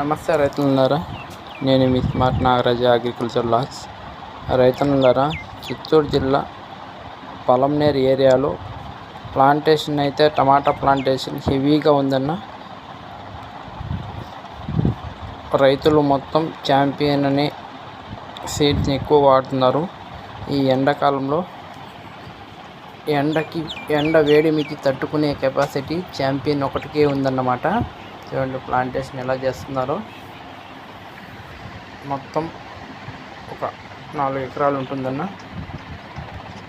నమస్తే రైతులున్నారా నేను మీ స్మార్ట్ నాగరాజ అగ్రికల్చర్ లాక్స్. రైతులున్నారా చిత్తూరు జిల్లా పొలంనేరు ఏరియాలో ప్లాంటేషన్ అయితే టమాటా ప్లాంటేషన్ హెవీగా ఉందన్న రైతులు మొత్తం ఛాంపియన్ అనే సీడ్స్ని ఎక్కువ వాడుతున్నారు. ఈ ఎండాకాలంలో ఎండకి ఎండ వేడిమికి తట్టుకునే కెపాసిటీ ఛాంపియన్ ఒకటికే ఉందన్నమాట. చూడండి ప్లాంటేషన్ ఎలా చేస్తున్నారో. మొత్తం ఒక నాలుగు ఎకరాలు ఉంటుందన్న.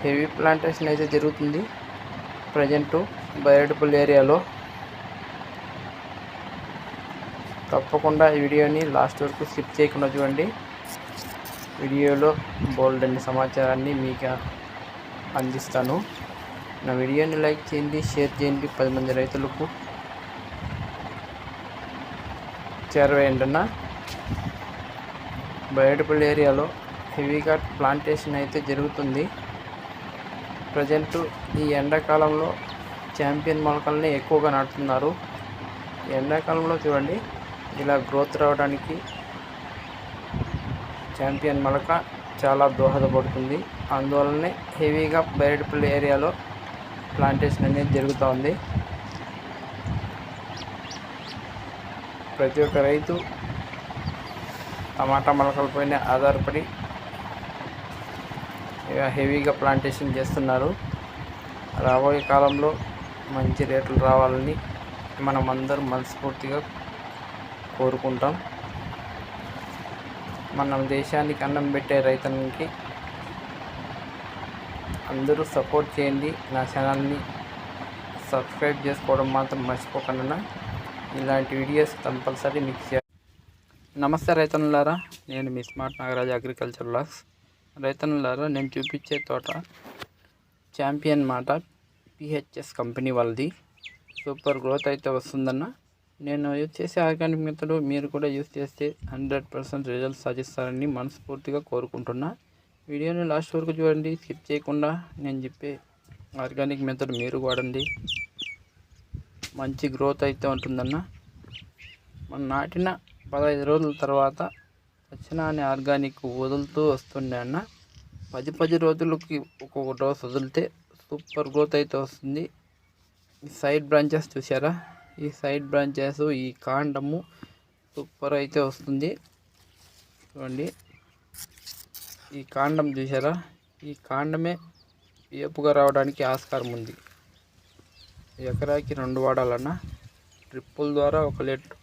హెవీ ప్లాంటేషన్ అయితే జరుగుతుంది. ప్రజెంటు బయటపల్లి ఏరియాలో తప్పకుండా ఈ వీడియోని లాస్ట్ వరకు స్కిప్ చేయకుండా చూడండి. వీడియోలో బోల్డ్ అన్ని సమాచారాన్ని మీకు అందిస్తాను. నా వీడియోని లైక్ చేయండి షేర్ చేయండి. పది మంది రైతులకు చేరవేయండినా బయటపల్లి ఏరియాలో హెవీగా ప్లాంటేషన్ అయితే జరుగుతుంది. ప్రజెంట్ ఈ ఎండాకాలంలో ఛాంపియన్ మొలకల్ని ఎక్కువగా నాటుతున్నారు. ఎండాకాలంలో చూడండి ఇలా గ్రోత్ రావడానికి ఛాంపియన్ మొలక చాలా దోహదపడుతుంది. అందువలనే హెవీగా బయటపల్లి ఏరియాలో ప్లాంటేషన్ అనేది జరుగుతూ ఉంది. ప్రతి ఒక్క రైతు టమాటా మొలకలపైన ఆధారపడి ఇక హెవీగా ప్లాంటేషన్ చేస్తున్నారు. రాబోయే కాలంలో మంచి రేట్లు రావాలని మనం అందరం మనస్ఫూర్తిగా కోరుకుంటాం. మనం దేశానికి అన్నం పెట్టే రైతులకి అందరూ సపోర్ట్ చేయండి. నా ఛానల్ని సబ్స్క్రైబ్ చేసుకోవడం మాత్రం మర్చిపోకుండా ఇలాంటి వీడియోస్ కంపల్సరీ మిక్స్ షేర్ నమస్తే రైతన్నులారా నేను మీ స్మార్ట్ నాగరాజ్ అగ్రికల్చర్ లాక్స్ రైతన్నులారా నేను చూపించే తోట ఛాంపియన్ మాట పిహెచ్ఎస్ కంపెనీ వాళ్ళది. సూపర్ గ్రోత్ అయితే వస్తుందన్న. నేను యూజ్ చేసే ఆర్గానిక్ మెథడ్ మీరు కూడా యూజ్ చేస్తే హండ్రెడ్ పర్సెంట్ రిజల్ట్స్ సాధిస్తారని మనస్ఫూర్తిగా కోరుకుంటున్నా. వీడియోని లాస్ట్ వరకు చూడండి స్కిప్ చేయకుండా నేను చెప్పే ఆర్గానిక్ మెథడ్ మీరు వాడండి. మంచి గ్రోత్ అయితే ఉంటుందన్న. మనం నాటిన పదహైదు రోజుల తర్వాత పచ్చనాని ఆర్గానిక్ వదులుతూ వస్తుండే అన్న. పది పది రోజులకి ఒక్కొక్క డోస్ వదిలితే సూపర్ గ్రోత్ అయితే వస్తుంది. ఈ సైడ్ బ్రాంచెస్ చూసారా ఈ సైడ్ బ్రాంచెస్ ఈ కాండము సూపర్ అయితే వస్తుంది. చూడండి. ఈ కాండం చూసారా ఈ కాండమే ఏపుగా రావడానికి ఆస్కారం ఉంది. ఎకరాకి రెండు వాడాలన్నా డ్రిప్పుల ద్వారా ఒక లీటర్